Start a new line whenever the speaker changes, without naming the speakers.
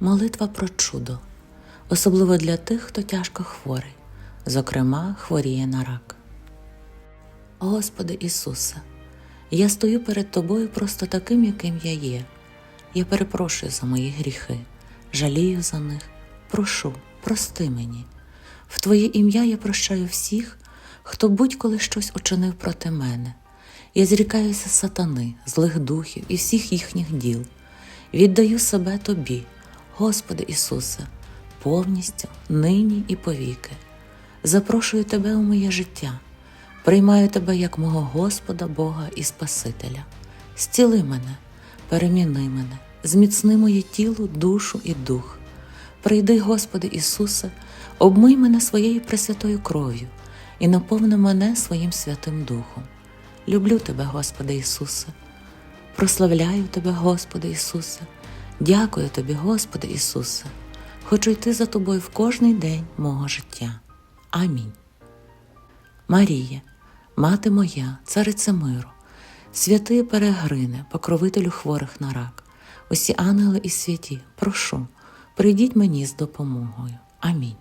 Молитва про чудо, особливо для тих, хто тяжко хворий, зокрема, хворіє на рак. Господи Ісусе, я стою перед Тобою просто таким, яким я є. Я перепрошую за мої гріхи, жалію за них, прошу, прости мені. В Твоє ім'я я прощаю всіх, хто будь-коли щось учинив проти мене. Я зрікаюся сатани, злих духів і всіх їхніх діл. Віддаю себе Тобі, Господи Ісусе, повністю, нині і повіки. Запрошую Тебе у моє життя, приймаю Тебе як мого Господа, Бога і Спасителя. Зціли мене, переміни мене, зміцни моє тіло, душу і дух. Прийди, Господи Ісусе, обмий мене своєю пресвятою кров'ю і наповни мене своїм Святим Духом. Люблю Тебе, Господи Ісусе. Прославляю Тебе, Господи Ісусе, дякую Тобі, Господи Ісусе. Хочу йти за Тобою в кожний день мого життя. Амінь. Марія, Мати моя, царице миру, святий Перегрине, покровителю хворих на рак, усі ангели і святі, прошу, прийдіть мені з допомогою. Амінь.